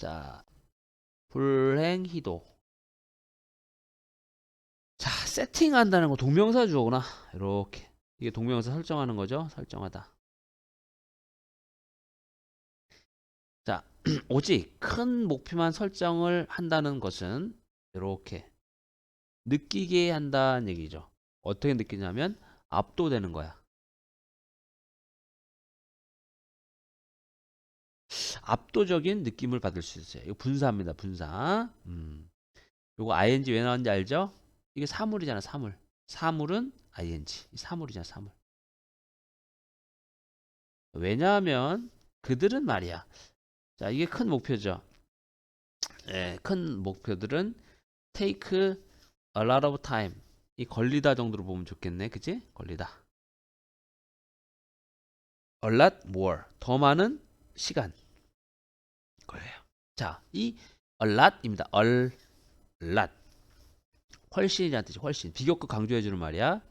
자, 불행히도. 자, 세팅한다는 거 동명사 주어구나. 이렇게. 이게 동명사 설정하는 거죠. 설정하다. 자, 오직 큰 목표만 설정을 한다는 것은 이렇게 느끼게 한다는 얘기죠. 어떻게 느끼냐면 압도되는 거야. 압도적인 느낌을 받을 수 있어요. 이거 분사입니다. 분사. 음. 요거 ing 왜 나왔는지 알죠? 이게 사물이잖아, 사물. 사물은 ing. 사물이잖아, 사물. 왜냐하면 그들은 말이야. 자, 이게 큰 목표죠. 예, 큰 목표들은 take a lot of time. 이 걸리다 정도로 보면 좋겠네. 그치? 걸리다. a lot more. 더 많은 시간. 걸려요. 자, 이 a lot입니다. a lot. 훨씬이라는 뜻이 훨씬. 비교급 강조해 주는 말이야.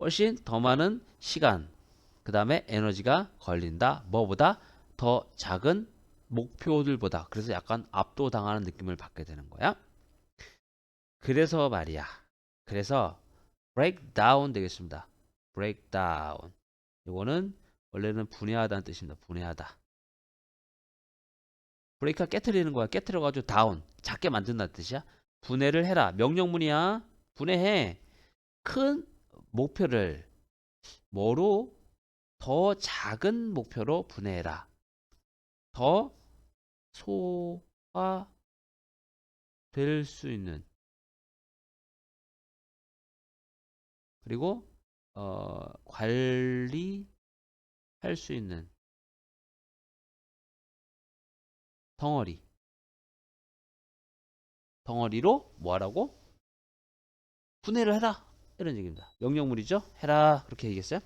훨씬 더 많은 시간. 그 다음에 에너지가 걸린다. 뭐보다 더 작은 목표들보다. 그래서 약간 압도당하는 느낌을 받게 되는 거야. 그래서 말이야. 그래서 break down 되겠습니다. break down. 이거는 원래는 분해하다는 뜻입니다. 분해하다. 브레이크가 깨트리는 거야. 깨트려가지고 다운. 작게 만든다는 뜻이야. 분해를 해라. 명령문이야. 분해해. 큰 목표를 뭐로 더 작은 목표로 분해해라. 더 소화될 수 있는 그리고 어, 관리 할 수 있는 덩어리 덩어리로 뭐하라고? 분해를 해라 이런 얘기입니다. 명령문이죠. 해라 그렇게 얘기했어요.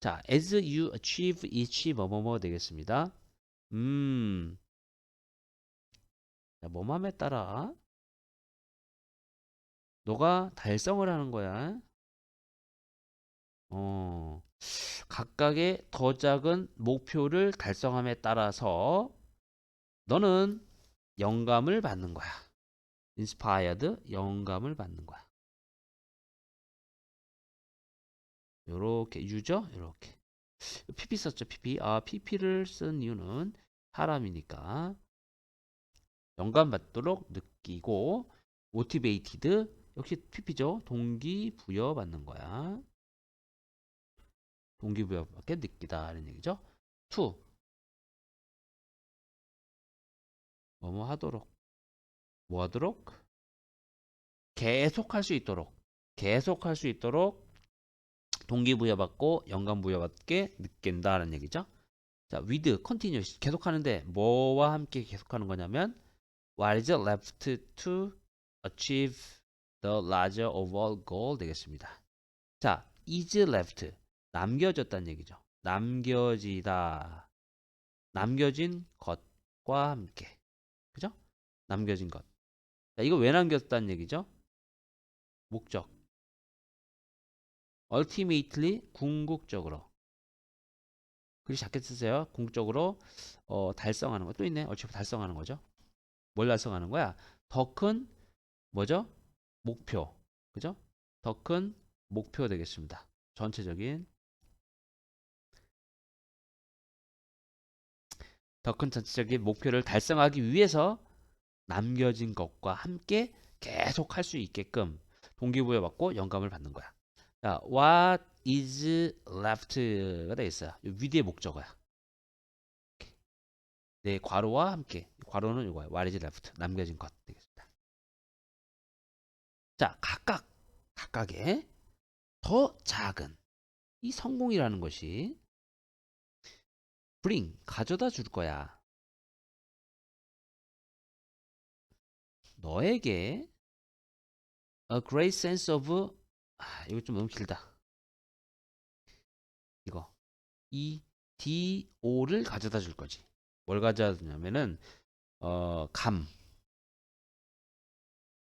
자, as you achieve each 뭐뭐뭐 되겠습니다. 음, 자, 뭐맘에 따라 너가 달성을 하는 거야. 어, 각각의 더 작은 목표를 달성함에 따라서 너는 영감을 받는 거야. inspired, 영감을 받는 거야. 요렇게 유죠? 요렇게. pp 썼죠, pp. 아, pp를 쓴 이유는 사람이니까 영감 받도록 느끼고 motivated 역시 pp죠. 동기 부여 받는 거야. 동기부여 받게 느끼다. 이런 얘기죠. to 뭐뭐 하도록. 뭐 하도록? 계속 할 수 있도록. 계속 할 수 있도록 동기부여받고 영감부여받게 느낀다는 얘기죠. 자, with continuous. 계속 하는데 뭐와 함께 계속하는 거냐면 what is left to achieve the larger overall goal 되겠습니다. 자, is left 남겨졌다는 얘기죠. 남겨지다. 남겨진 것과 함께. 그죠? 남겨진 것. 자, 이거 왜 남겼다는 얘기죠? 목적. ultimately 궁극적으로. 글이 작게 쓰세요. 궁극적으로 어, 달성하는 거. 또 있네. 어차피 달성하는 거죠. 뭘 달성하는 거야? 더 큰 뭐죠? 목표. 그죠? 더 큰 목표 되겠습니다. 전체적인 더 큰 전체적인 목표를 달성하기 위해서 남겨진 것과 함께 계속 할 수 있게끔 동기부여 받고 영감을 받는 거야. 자, what is left가 돼 있어요. 위대의 목적어야. 네, 괄호와 함께. 괄호는 이거야. what is left. 남겨진 것 되겠습니다. 자, 각각 각각의 더 작은 이 성공이라는 것이 bring 가져다 줄 거야. 너에게 a great sense of 아, 이거 좀 너무 길다. 이거 이 DO를 가져다 줄 거지. 뭘 가져다 주냐면은 어, 감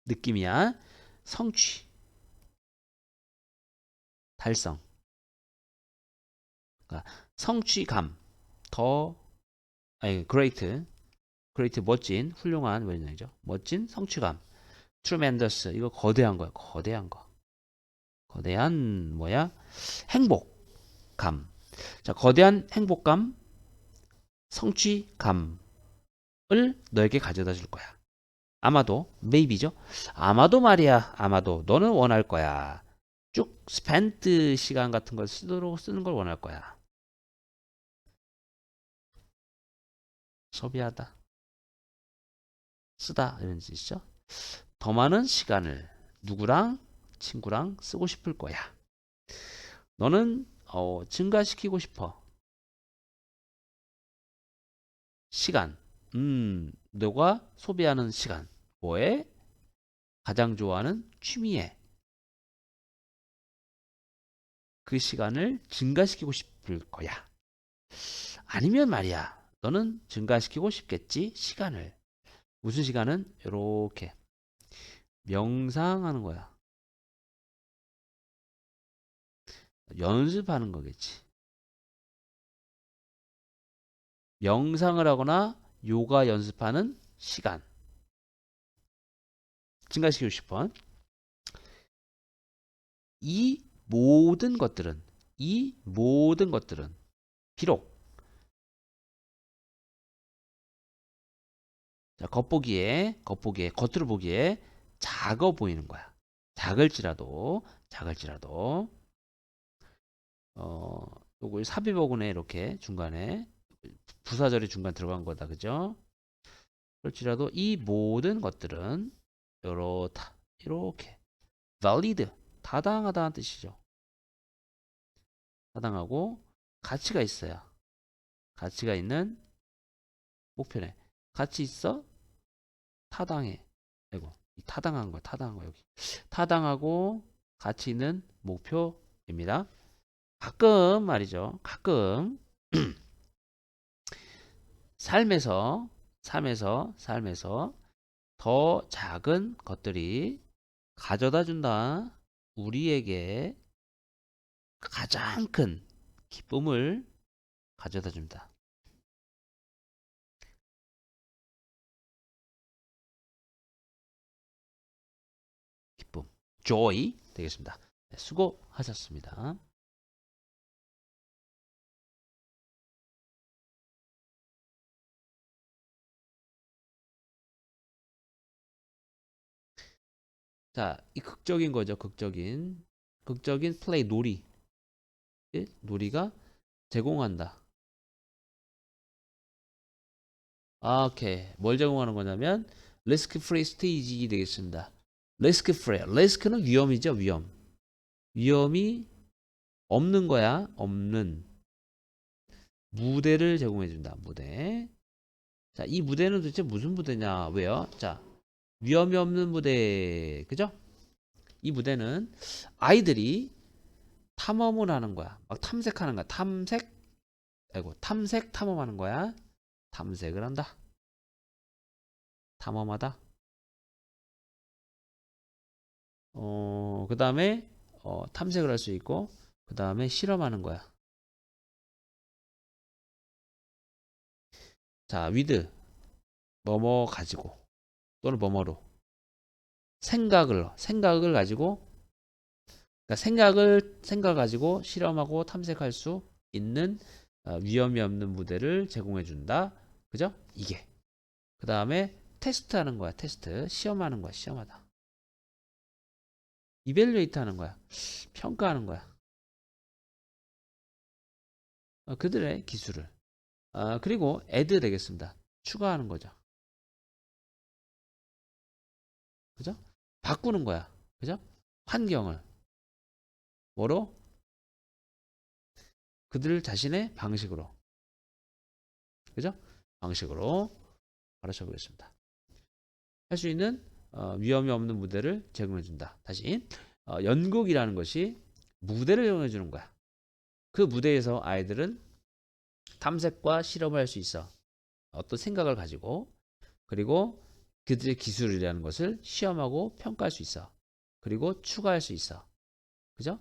느낌이야. 성취 달성 그러니까 성취감 더 아니 great great 멋진 훌륭한 뭐죠? 멋진 성취감. tremendous 이거 거대한 거야. 거대한 거. 거대한 뭐야? 행복감. 자, 거대한 행복감, 성취감을 너에게 가져다 줄 거야. 아마도 maybe죠. 아마도 말이야. 아마도 너는 원할 거야. 쭉 spent 시간 같은 걸 쓰도록 쓰는 걸 원할 거야. 소비하다. 쓰다 이런 뜻이죠. 더 많은 시간을 누구랑 친구랑 쓰고 싶을 거야. 너는 어, 증가시키고 싶어. 시간. 음, 너가 소비하는 시간. 뭐에? 가장 좋아하는 취미에. 그 시간을 증가시키고 싶을 거야. 아니면 말이야. 너는 증가시키고 싶겠지? 시간을. 무슨 시간은? 이렇게 명상하는 거야. 연습하는 거겠지. 명상을 하거나 요가 연습하는 시간. 증가시키고 싶어. 이 모든 것들은, 이 모든 것들은, 비록, 자, 겉보기에, 겉보기에, 겉으로 보기에 작아 보이는 거야. 작을지라도, 작을지라도, 어, 요거 삽입어군에 이렇게 중간에 부사절이 중간 들어간 거다. 그죠? 그렇지라도 이 모든 것들은 요렇다. 이렇게 valid 타당하다는 뜻이죠. 타당하고 가치가 있어요. 가치가 있는 목표네. 가치 있어? 타당해. 아이고, 이 타당한 거야. 타당한 거 여기. 타당하고 가치 있는 목표입니다. 가끔 말이죠. 가끔 삶에서 삶에서 삶에서 더 작은 것들이 가져다 준다. 우리에게 가장 큰 기쁨을 가져다 줍니다. Joy 되겠습니다. 네, 수고하셨습니다. 자, 이 극적인 거죠. 극적인. 극적인 플레이 놀이. 예? 놀이가 제공한다. 아, 오케이. 뭘 제공하는 거냐면 리스크 프리 스테이지 되겠습니다. 리스크 프리. 리스크는 위험이죠, 위험. 위험이 없는 거야. 없는 무대를 제공해 준다. 무대. 자, 이 무대는 도대체 무슨 무대냐? 왜요? 자, 위험이 없는 무대, 그죠? 이 무대는 아이들이 탐험을 하는 거야. 막 탐색하는 거야. 탐색, 아이고, 탐색, 탐험하는 거야. 탐색을 한다. 탐험하다. 어, 그 다음에, 어, 탐색을 할 수 있고, 그 다음에 실험하는 거야. 자, 위드. 뭐뭐 가지고. 또는 뭐뭐로 생각을 생각을 가지고 그러니까 생각을 생각 가지고 실험하고 탐색할 수 있는 어, 위험이 없는 무대를 제공해 준다. 그죠? 이게. 그 다음에 테스트 하는 거야. 테스트. 시험하는 거야. 시험하다. 이벨리에이트 하는 거야. 평가하는 거야. 어, 그들의 기술을. 아, 그리고 애드 되겠습니다. 추가하는 거죠. 그죠? 바꾸는 거야. 그죠? 환경을. 뭐로? 그들 자신의 방식으로. 그죠? 방식으로 가르쳐 보겠습니다. 할 수 있는 어, 위험이 없는 무대를 제공해 준다. 다시 어, 연극이라는 것이 무대를 제공해 주는 거야. 그 무대에서 아이들은 탐색과 실험을 할 수 있어. 어떤 생각을 가지고 그리고 그들의 기술이라는 것을 시험하고 평가할 수 있어. 그리고 추가할 수 있어. 그죠?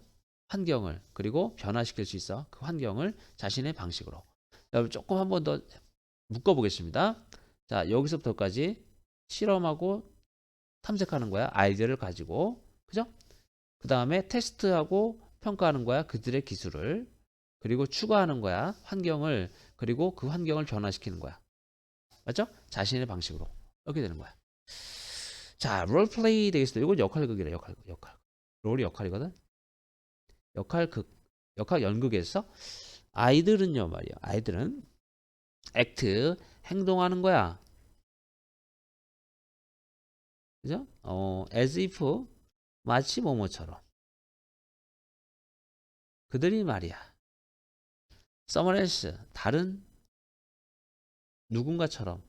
환경을 그리고 변화시킬 수 있어. 그 환경을 자신의 방식으로. 여러분 조금 한번 더 묶어 보겠습니다. 자, 여기서부터까지 실험하고 탐색하는 거야. 아이디어를 가지고. 그죠? 그 다음에 테스트하고 평가하는 거야. 그들의 기술을. 그리고 추가하는 거야. 환경을. 그리고 그 환경을 변화시키는 거야. 맞죠? 자신의 방식으로. 이렇게 되는 거야. 자, 롤플레이 되겠습니다. 이건 역할극이래, 역할극, 역할. 롤이 역할이거든? 역할극, 역할 연극에서 아이들은요, 말이야. 아이들은 액트, 행동하는 거야. 그죠? 어, as if, 마치 뭐뭐처럼. 그들이 말이야. someone else, 다른 누군가처럼.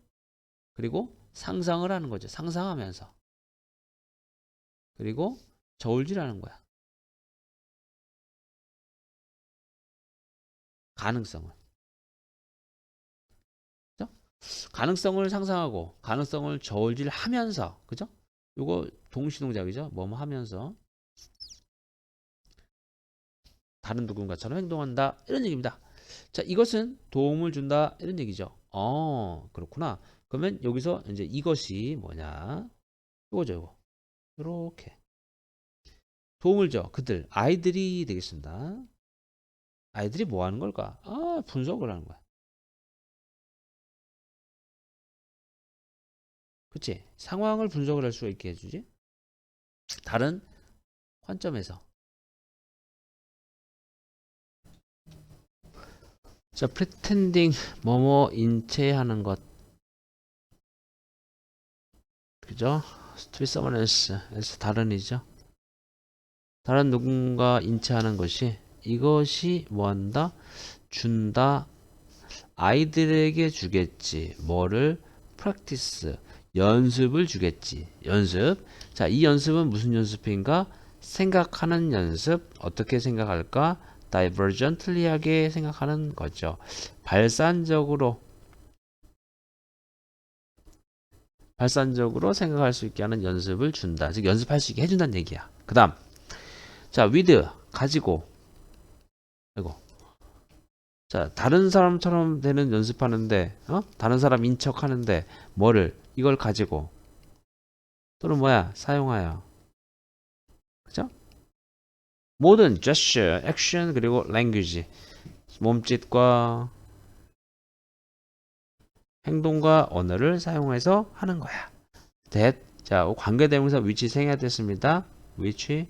그리고 상상을 하는 거죠. 상상하면서. 그리고 저울질하는 거야. 가능성을. 그죠? 가능성을 상상하고 가능성을 저울질하면서 그죠? 요거 동시동작이죠. 뭐뭐 하면서 다른 누군가처럼 행동한다 이런 얘기입니다. 자, 이것은 도움을 준다 이런 얘기죠. 어, 그렇구나. 그러면 여기서 이제 이것이 뭐냐? 이거죠, 이거. 이렇게 도움을 줘. 그들 아이들이 되겠습니다. 아이들이 뭐 하는 걸까? 아, 분석을 하는 거야. 그치? 상황을 분석을 할 수가 있게 해주지. 다른 관점에서. 자, pretending 뭐뭐 인체하는 것. 그죠? to be someone else. else 다른 이죠. 다른 누군가 인체하는 것이 이것이 뭐한다? 준다. 아이들에게 주겠지. 뭐를? practice. 연습을 주겠지. 연습. 자, 이 연습은 무슨 연습인가? 생각하는 연습. 어떻게 생각할까? divergently하게 생각하는 거죠. 발산적으로 발산적으로 생각할 수 있게 하는 연습을 준다. 즉 연습할 수 있게 해준다는 얘기야. 그 다음 자 with 가지고 이거 자 다른 사람처럼 되는 연습하는데 어? 다른 사람 인 척하는데 뭐를 이걸 가지고 또는 뭐야 사용하여 그죠? 모든 gesture, action 그리고 language 몸짓과 행동과 언어를 사용해서 하는 거야. that 자 관계대명사 위치 생략됐습니다. 위치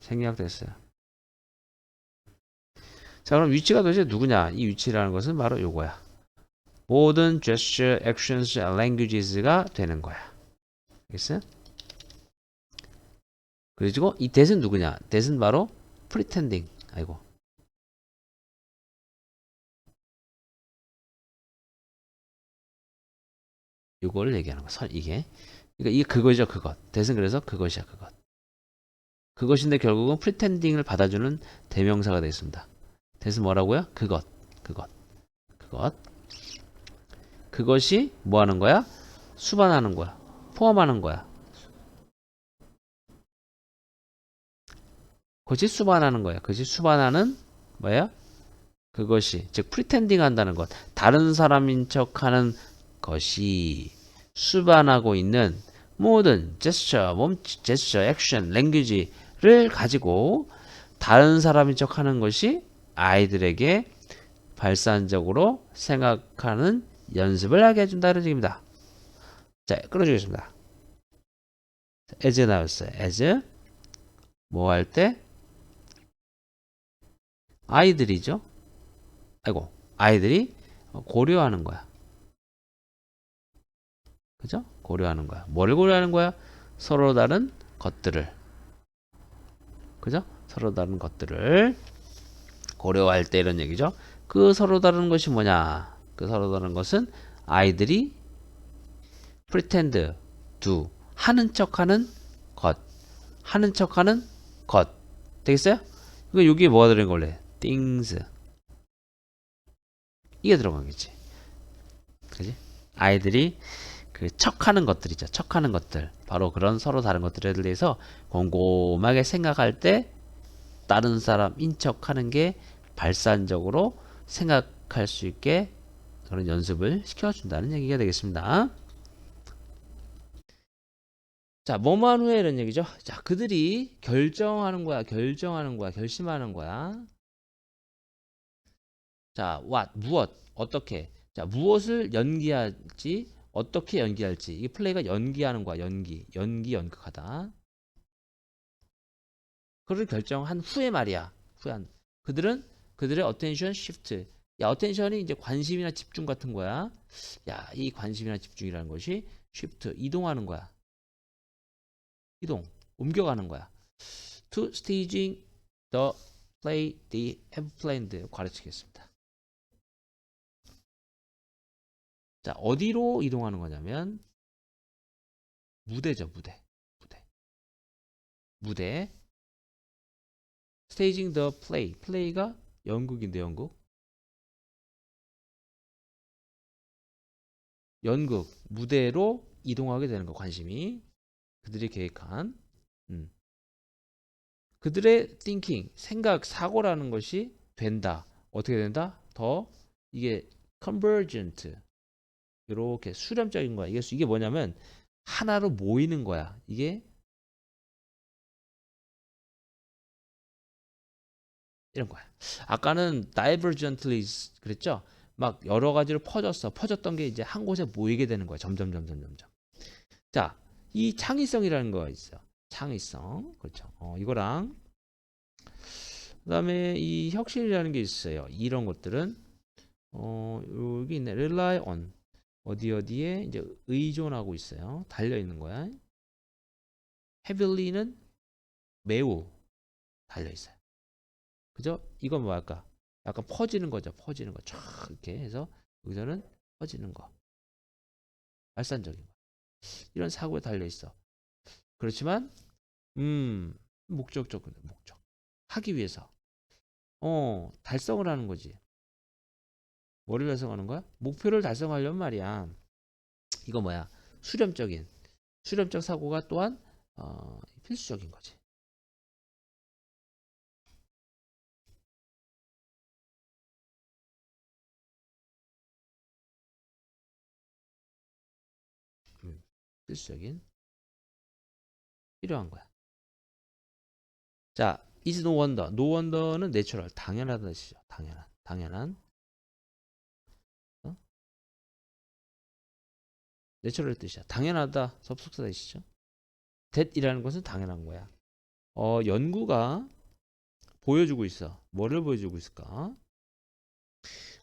생략됐어요. 자 그럼 위치가 도대체 누구냐? 이 위치라는 것은 바로 요거야. 모든 gesture, actions, languages가 되는 거야. 알겠어요? 그리고 이 that은 누구냐? that은 바로 pretending. 아이고. 이걸 얘기하는 거. 선 이게. 그러니까 이게 그거죠, 그것. that은 그래서 그것이야, 그것. 그것인데 결국은 pretending을 받아주는 대명사가 되겠습니다. that은 뭐라고요? 그것, 그것, 그것. 그것이 뭐 하는 거야? 수반하는 거야. 포함하는 거야. 그것이 수반하는 거야. 그것이 수반하는 뭐야? 그것이 즉 프리텐딩 한다는 것. 다른 사람인 척하는 것이 수반하고 있는 모든 제스처, 몸짓, 제스처, 액션, 랭귀지를 가지고 다른 사람인 척하는 것이 아이들에게 발산적으로 생각하는 연습을 하게 해준다는 얘기입니다. 자, 끌어주겠습니다. as 나왔어요. as 뭐 할 때? 아이들이죠. 아이고, 아이들이 고려하는 거야. 그죠? 고려하는 거야. 뭘 고려하는 거야? 서로 다른 것들을. 그죠? 서로 다른 것들을 고려할 때 이런 얘기죠. 그 서로 다른 것이 뭐냐? 그 서로 다른 것은 아이들이 pretend, do 하는 척하는 것, 하는 척하는 것 되겠어요? 이거 여기에 뭐가 들어간 걸래? things 이게 들어가겠지. 그지? 아이들이 그 척하는 것들이죠. 척하는 것들. 바로 그런 서로 다른 것들에 대해서 곰곰하게 생각할 때 다른 사람 인 척하는 게 발산적으로 생각할 수 있게 그런 연습을 시켜준다는 얘기가 되겠습니다. 자, 뭐만 후에 이런 얘기죠. 자, 그들이 결정하는 거야, 결정하는 거야, 결심하는 거야. 자, what, 무엇, 어떻게. 자, 무엇을 연기할지, 어떻게 연기할지. 이 플레이가 연기하는 거야, 연기. 연기, 연극하다. 그를 결정한 후에 말이야. 후에 한. 그들은 그들의 attention shift. 야, attention이 이제 관심이나 집중 같은 거야. 야, 이 관심이나 집중이라는 것이 shift, 이동하는 거야. 이동, 옮겨가는 거야. To staging the play they have planned 가르치겠습니다. 자, 어디로 이동하는 거냐면 무대죠, 무대. 무대. 무대. staging the play. play가 연극인데 연극. 연극 무대로 이동하게 되는 거 관심이. 그들이 계획한. 음. 그들의 thinking 생각 사고라는 것이 된다. 어떻게 된다? 더 이게 convergent. 이렇게 수렴적인 거야. 이게 수- 이게 뭐냐면 하나로 모이는 거야. 이게 이런 거야. 아까는 divergently 그랬죠 막 여러 가지로 퍼졌어 퍼졌던 게 이제 한 곳에 모이게 되는 거야 점점 점점 점점 자 이 창의성이라는 거가 있어요. 창의성. 그렇죠. 어, 이거랑 그다음에 이 혁신이라는 게 있어요. 이런 것들은 어, 여기 있네. rely on. 어디 어디에 이제 의존하고 있어요. 달려 있는 거야. heavily는 매우 달려 있어요. 그죠? 이건 뭐 할까? 약간 퍼지는 거죠. 퍼지는 거. 쫙 이렇게 해서 여기서는 퍼지는 거. 발산적인 거. 이런 사고에 달려 있어. 그렇지만 음 목적적 목적 하기 위해서 어 달성을 하는 거지. 뭐를 달성하는 거야? 목표를 달성하려면 말이야. 이거 뭐야? 수렴적인 수렴적 사고가 또한 어, 필수적인 거지. 필수적인 필요한 거야. 자, is no wonder. no wonder는 내추럴, 당연하다는 뜻이죠. 당연한, 당연한. 어? 내추럴 뜻이야. 당연하다, 접속사 뜻이죠. that이라는 것은 당연한 거야. 어, 연구가 보여주고 있어. 뭐를 보여주고 있을까?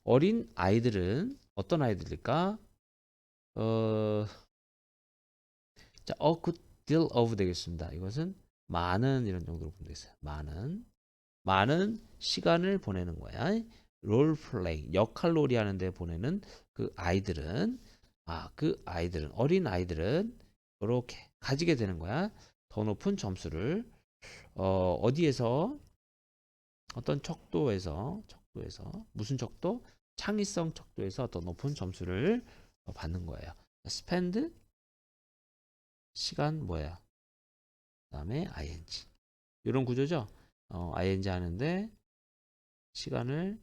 어린 아이들은 어떤 아이들일까? 어, 자, a good deal of 되겠습니다. 이것은 많은 이런 정도로 보면 되겠어요. 많은 많은 시간을 보내는 거야. 롤 플레이 역할놀이 하는데 보내는 그 아이들은 아 그 아이들은 어린 아이들은 이렇게 가지게 되는 거야. 더 높은 점수를 어 어디에서 어떤 척도에서 척도에서 무슨 척도 창의성 척도에서 더 높은 점수를 어, 받는 거예요. spend 시간 뭐야? 그 다음에 ing 이런 구조죠. 어, ing 하는데 시간을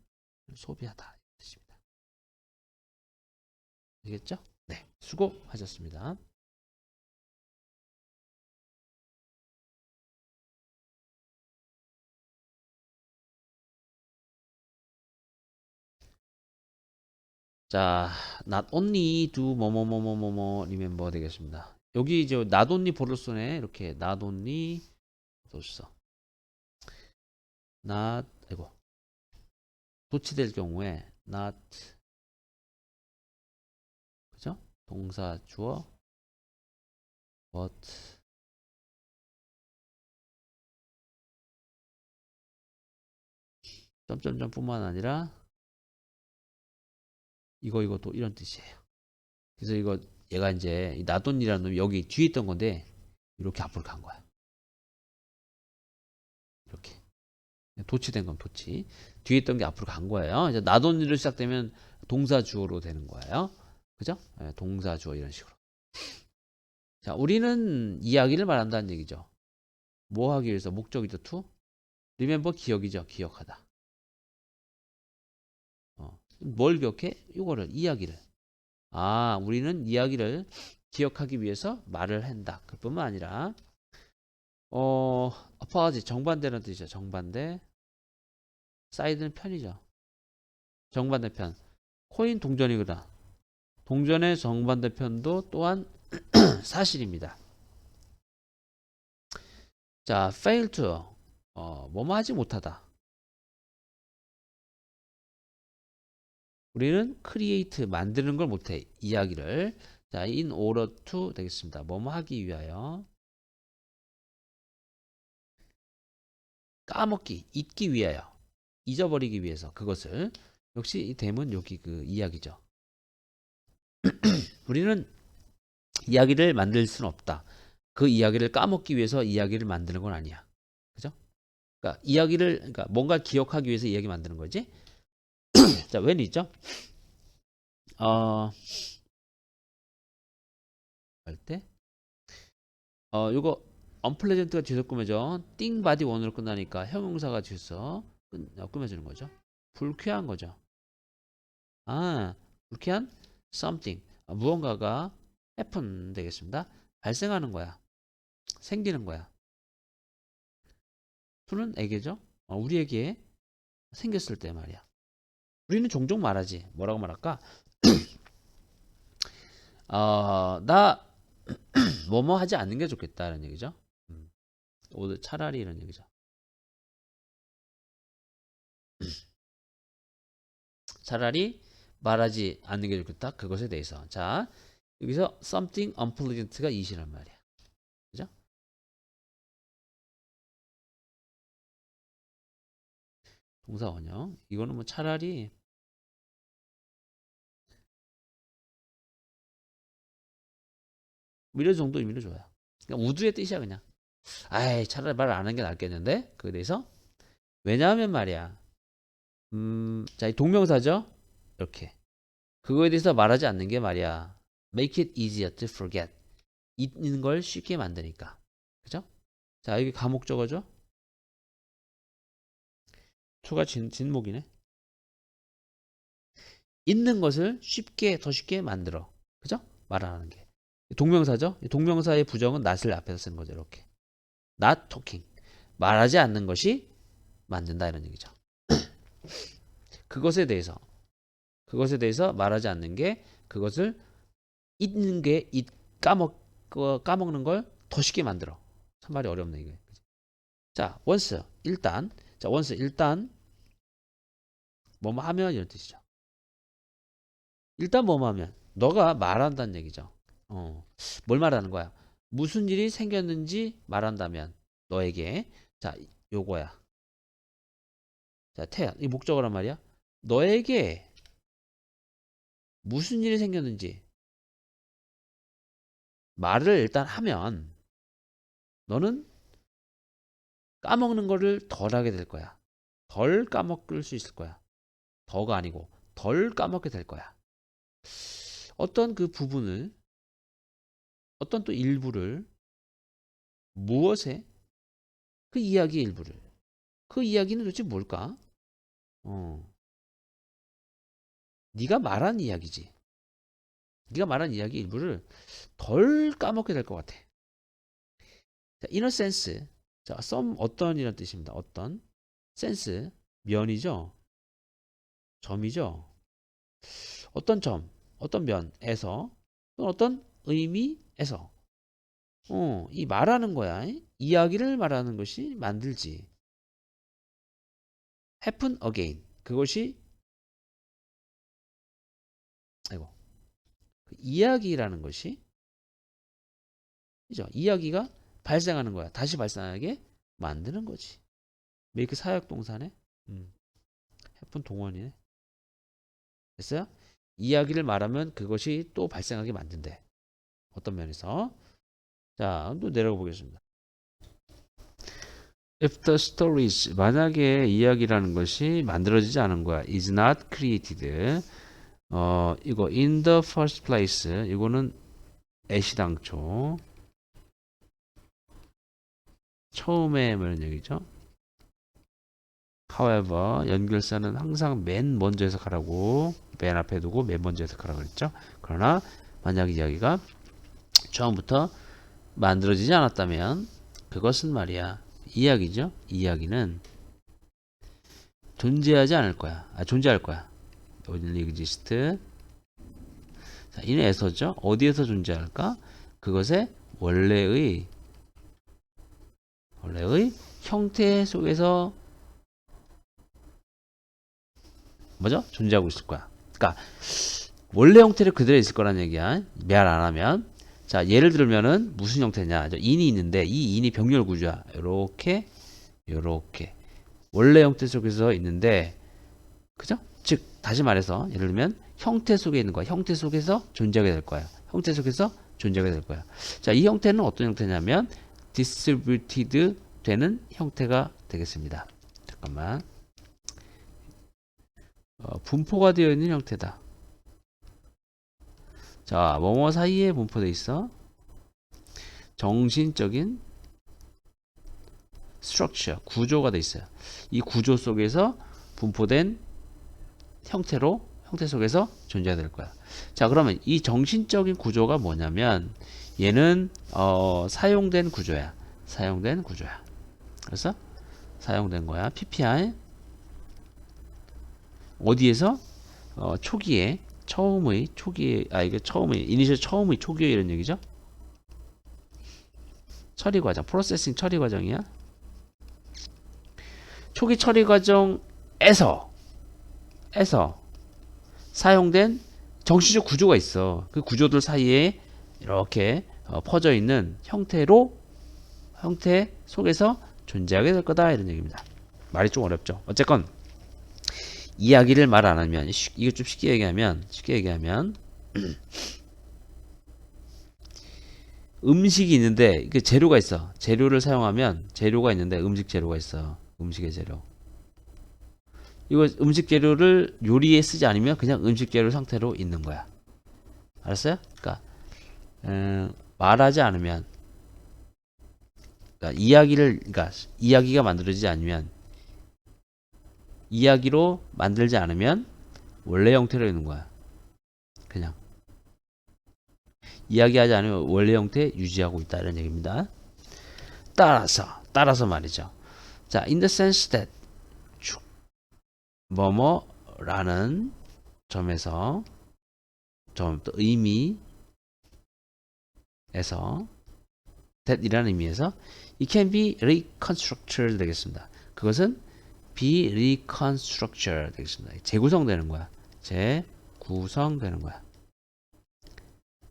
소비하다 이 뜻입니다. 되겠죠? 네, 수고하셨습니다. 자, not only do 뭐뭐뭐뭐뭐뭐 remember 되겠습니다. 여기 이제 only 보르손에 이렇게 only 도써 not 아이고. 도치될 경우에 not 그죠? 동사 주어. but. 점점점 뿐만 아니라 이거 이거 또 이런 뜻이에요. 그래서 이거 얘가 이제 이 나돈이라는 놈이 여기 뒤에 있던 건데 이렇게 앞으로 간 거야. 이렇게 도치된 건 도치. 뒤에 있던 게 앞으로 간 거예요. 이제 나돈이로 시작되면 동사 주어로 되는 거예요. 그죠? 예, 동사 주어 이런 식으로. 자, 우리는 이야기를 말한다는 얘기죠. 뭐 하기 위해서 목적이죠. to. remember 기억이죠. 기억하다. 어, 뭘 기억해? 이거를 이야기를. 아, 우리는 이야기를 기억하기 위해서 말을 한다. 그뿐만 아니라 어, opposite 정반대라는 뜻이죠. 정반대. 사이드는 편이죠. 정반대 편. 코인 동전이거다. 동전의 정반대 편도 또한 사실입니다. 자, fail to 어, 뭐뭐 하지 못하다. 우리는 create 만드는 걸 못해 이야기를 자 in order to 되겠습니다. 뭐뭐 하기 위하여 까먹기 잊기 위하여 잊어버리기 위해서 그것을 역시 이 댐은 여기 그 이야기죠. 우리는 이야기를 만들 수는 없다. 그 이야기를 까먹기 위해서 이야기를 만드는 건 아니야. 그죠? 그러니까 이야기를 그러니까 뭔가 기억하기 위해서 이야기 만드는 거지. 자, 웬 있죠? 어, 할 때, 어, 요거 unpleasant가 뒤에서 꾸며져. 띵 바디 원으로 끝나니까 형용사가 뒤에서 끝- 어, 꾸며지는 거죠. 불쾌한 거죠. 아, 불쾌한 something. 어, 무언가가 happen 되겠습니다. 발생하는 거야. 생기는 거야. to는 에게죠. 어, 우리에게 생겼을 때 말이야. 우리는 종종 말하지. 뭐라고 말할까? 어, 나 뭐뭐 하지 않는 게 좋겠다 이런 얘기죠. 음. 오늘 차라리 이런 얘기죠. 차라리 말하지 않는 게 좋겠다. 그것에 대해서. 자, 여기서 something unpleasant가 이시란 말이야. 그죠? 동사 원형. 이거는 뭐 차라리 미래 정도 의미로 줘요. 그냥 우두의 뜻이야 그냥. 아이 차라리 말 안 하는 게 낫겠는데? 대해서 왜냐하면 말이야. 음, 자, 이 동명사죠? 이렇게. 그거에 대해서 말하지 않는 게 말이야. Make it easier to forget. 잊는 걸 쉽게 만드니까. 그죠? 자, 여기 가목적어죠? 투가 진, 진목이네. 잊는 것을 쉽게, 더 쉽게 만들어. 그죠? 말안 하는 게. 동명사죠? 이 동명사의 부정은 not을 앞에서 쓰는 거죠. 이렇게. not talking. 말하지 않는 것이 만든다 이런 얘기죠. 그것에 대해서 그것에 대해서 말하지 않는 게 그것을 잊는 게 잊, 까먹 어, 까먹는 걸 더 쉽게 만들어. 참 말이 어렵네 이게. 자, once 일단 자, once 일단 뭐뭐 하면 이런 뜻이죠. 일단 뭐뭐 하면 너가 말한다는 얘기죠. 어, 뭘 말하는 거야? 무슨 일이 생겼는지 말한다면 너에게 자 요거야. 자 태야 이 목적어란 말이야. 너에게 무슨 일이 생겼는지 말을 일단 하면 너는 까먹는 거를 덜 하게 될 거야. 덜 까먹을 수 있을 거야. 더가 아니고 덜 까먹게 될 거야. 어떤 그 부분을 어떤 또 일부를 무엇에 그 이야기의 일부를 그 이야기는 도대체 뭘까? 어. 네가 말한 이야기지. 네가 말한 이야기 일부를 덜 까먹게 될 것 같아. 자, inner sense. 자, some 어떤이라는 뜻입니다. 어떤 sense 면이죠. 점이죠. 어떤 점, 어떤 면에서 또는 어떤 의미 에서 어, 이 말하는 거야. 이야기를 말하는 것이 만들지. happen again. 그것이 아이고. 그 이야기라는 것이 그죠? 이야기가 발생하는 거야. 다시 발생하게 만드는 거지. 메이크 사역 동사네. 음. happen 동원이네. 됐어요? 이야기를 말하면 그것이 또 발생하게 만든대. 어떤 면에서? 자, 또 내려가 보겠습니다. If the stories 만약에 이야기라는 것이 만들어지지 않은 거야. is not created. 어, 이거 in the first place. 이거는 애시당초. 처음에 뭐 이런 얘기죠. however 연결사는 항상 맨 먼저 해석하라고 맨 앞에 두고 맨 먼저 해석하라고 그랬죠. 그러나 만약 이야기가 처음부터 만들어지지 않았다면 그것은 말이야 이야기죠. 이야기는 존재하지 않을 거야. 아, 존재할 거야. only exist. 자, 이는 에서죠. 어디에서 존재할까? 그것의 원래의 원래의 형태 속에서 뭐죠? 존재하고 있을 거야. 그러니까 원래 형태를 그대로 있을 거란 얘기야. 말안 하면 자 예를 들면은 무슨 형태냐? 저 인이 있는데 이 인이 병렬 구조야. 요렇게 요렇게 원래 형태 속에서 있는데 그죠? 즉 다시 말해서 예를 들면 형태 속에 있는 거야. 형태 속에서 존재하게 될 거야. 형태 속에서 존재하게 될 거야. 자, 이 형태는 어떤 형태냐면 distributed 되는 형태가 되겠습니다. 잠깐만. 어, 분포가 되어 있는 형태다. 자, 뭐뭐 사이에 분포되어 있어. 정신적인 structure, 구조가 돼 있어요. 이 구조 속에서 분포된 형태로 형태 속에서 존재가 될 거야. 자, 그러면 이 정신적인 구조가 뭐냐면 얘는 어, 사용된 구조야. 사용된 구조야. 그래서 사용된 거야. PPI 어디에서 어, 초기에 처음의 초기에 아 이게 처음의 이니셜 처음의 초기에 이런 얘기죠. 처리 과정, 프로세싱 처리 과정이야. 초기 처리 과정에서 에서 사용된 정신적 구조가 있어. 그 구조들 사이에 이렇게 어, 퍼져 있는 형태로 형태 속에서 존재하게 될 거다 이런 얘기입니다. 말이 좀 어렵죠. 어쨌건 이야기를 말 안 하면 쉬- 이거 좀 쉽게 얘기하면 쉽게 얘기하면 음식이 있는데 그 재료가 있어. 재료를 사용하면 재료가 있는데 음식 재료가 있어. 음식의 재료. 이거 음식 재료를 요리에 쓰지 않으면 그냥 음식 재료 상태로 있는 거야. 알았어요? 그러니까 음, 말하지 않으면 그러니까 이야기를 그러니까 이야기가 만들어지지 않으면 이야기로 만들지 않으면 원래 형태로 있는 거야. 그냥 이야기하지 않으면 원래 형태 유지하고 있다 이런 얘기입니다. 따라서 따라서 말이죠. 자, in the sense that 쭉 뭐뭐라는 점에서 점 또 의미에서 that이라는 의미에서 it can be reconstructed 되겠습니다. 그것은 be reconstructed 되겠습니다. 재구성되는 거야. 재구성되는 거야.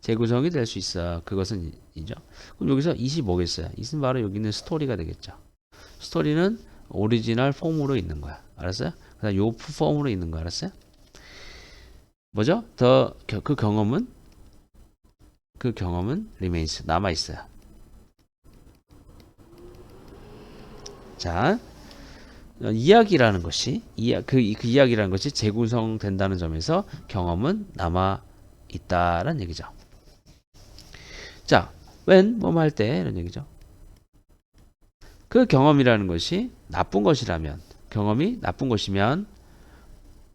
재구성이 될 수 있어. 그것은 이- 이죠. 그럼 여기서 이시 뭐겠어요? 이는 바로 여기는 스토리가 되겠죠. 스토리는 오리지널 폼으로 있는 거야. 알았어요? 그다음 요프 폼으로 있는 거 알았어요? 뭐죠? 더 그 경험은 그 경험은 remains 남아 있어요. 자, 어, 이야기라는 것이 이야 그, 그 이야기라는 것이 재구성된다는 점에서 경험은 남아 있다라는 얘기죠. 자, when 뭐뭐 할 때 이런 얘기죠. 그 경험이라는 것이 나쁜 것이라면 경험이 나쁜 것이면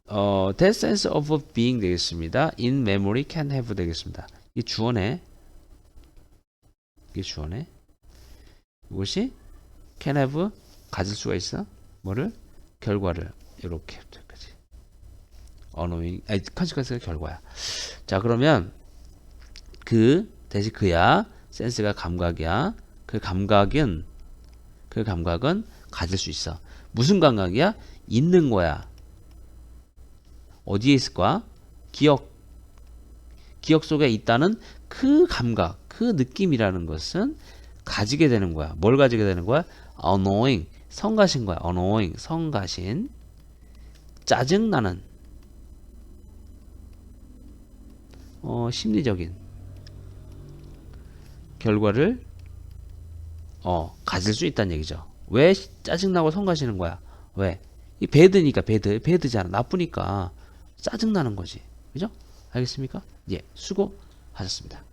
어, that sense of being 되겠습니다. in memory can have 되겠습니다. 이 주어네. 이게 주어네. 이것이 can have 가질 수가 있어. 뭐를? 결과를 이렇게 여기까지. 언어잉 아니 컨시퀀스가 결과야. 자, 그러면 그 대신 그야 센스가 감각이야. 그 감각은 그 감각은 가질 수 있어. 무슨 감각이야? 있는 거야. 어디에 있을 거야? 기억. 기억 속에 있다는 그 감각, 그 느낌이라는 것은 가지게 되는 거야. 뭘 가지게 되는 거야? annoying. 성가신 거야. annoying. 성가신. 짜증나는. 어, 심리적인 결과를 어, 가질 수 있다는 얘기죠. 왜 짜증나고 성가시는 거야? 왜? 이 배드니까 배드. 배드잖아. 나쁘니까 짜증 나는 거지. 그죠? 알겠습니까? 예. 수고하셨습니다.